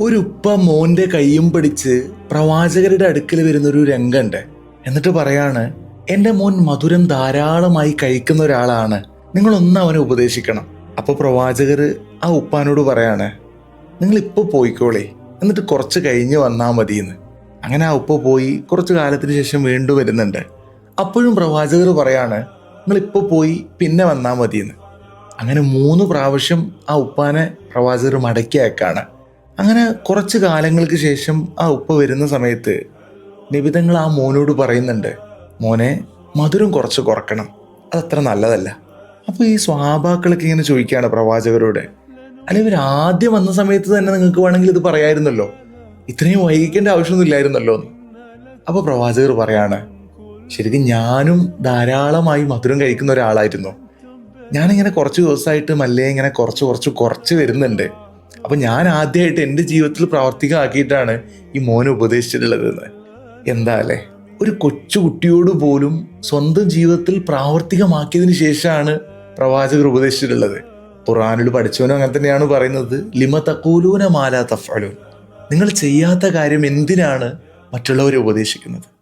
ഒരു ഉപ്പ മോന്റെ കൈയും പിടിച്ച് പ്രവാചകരുടെ അടുക്കൽ വരുന്ന ഒരു രംഗണ്ട്. എന്നിട്ട് പറയാണ് എന്റെ മോൻ മധുരം ധാരാളമായി കഴിക്കുന്ന ഒരാളാണ്. നിങ്ങളൊന്ന് അവനെ ഉപദേശിക്കണം. അപ്പൊ പ്രവാചകർ ആ ഉപ്പാനോട് പറയാണ് നിങ്ങൾ ഇപ്പൊ പോയിക്കോളേ. എന്നിട്ട് കുറച്ച് കഴിഞ്ഞ് വന്നാൽ മതിയെന്ന് അങ്ങനെ ആ ഉപ്പ പോയി കുറച്ച് കാലത്തിന് ശേഷം വീണ്ടും വരുന്നുണ്ട്. അപ്പോഴും പ്രവാചകർ പറയാണ് നിങ്ങൾ ഇപ്പൊ പോയി പിന്നെ വന്നാൽ മതിയെന്ന് അങ്ങനെ മൂന്ന് പ്രാവശ്യം ആ ഉപ്പാനെ പ്രവാചകർ മടക്കി അയക്കാണ് അങ്ങനെ കുറച്ച് കാലങ്ങൾക്ക് ശേഷം ആ ഉപ്പ വരുന്ന സമയത്ത് നിബിതങ്ങൾ ആ മോനോട് പറയുന്നുണ്ട് മോനെ മധുരം കുറച്ച് കുറക്കണം. അതത്ര നല്ലതല്ല. അപ്പോൾ ഈ സ്വാഭാക്കളൊക്കെ ഇങ്ങനെ ചോദിക്കുകയാണ് പ്രവാചകരോട് അല്ല ഇവർ ആദ്യം വന്ന സമയത്ത് തന്നെ നിങ്ങൾക്ക് വേണമെങ്കിൽ ഇത് പറയായിരുന്നല്ലോ? ഇത്രയും വൈകിക്കേണ്ട ആവശ്യമൊന്നുമില്ലായിരുന്നല്ലോ അപ്പോൾ പ്രവാചകർ പറയാണ് ശരിക്കും ഞാനും ധാരാളമായി മധുരം കഴിക്കുന്ന ഒരാളായിരുന്നു. ഞാനിങ്ങനെ കുറച്ച് ദിവസമായിട്ട് മല്ലേ ഇങ്ങനെ കുറച്ച് കുറച്ച് കുറച്ച് വരുന്നുണ്ട്. അപ്പൊ ഞാൻ ആദ്യമായിട്ട് എന്റെ ജീവിതത്തിൽ പ്രാവർത്തികമാക്കിയിട്ടാണ് ഈ മോനെ ഉപദേശിച്ചിട്ടുള്ളതെന്ന് എന്താ അല്ലേ? ഒരു കൊച്ചുകുട്ടിയോട് പോലും സ്വന്തം ജീവിതത്തിൽ പ്രാവർത്തികമാക്കിയതിന് ശേഷമാണ് പ്രവാചകർ ഉപദേശിച്ചിട്ടുള്ളത്. ഖുറാനിൽ പഠിച്ചവനും അങ്ങനെ തന്നെയാണ് പറയുന്നത് ലിമ തക്കൂലൂന മാല തഫാലൂൻ നിങ്ങൾ ചെയ്യാത്ത കാര്യം എന്തിനാണ് മറ്റുള്ളവരെ ഉപദേശിക്കുന്നത്?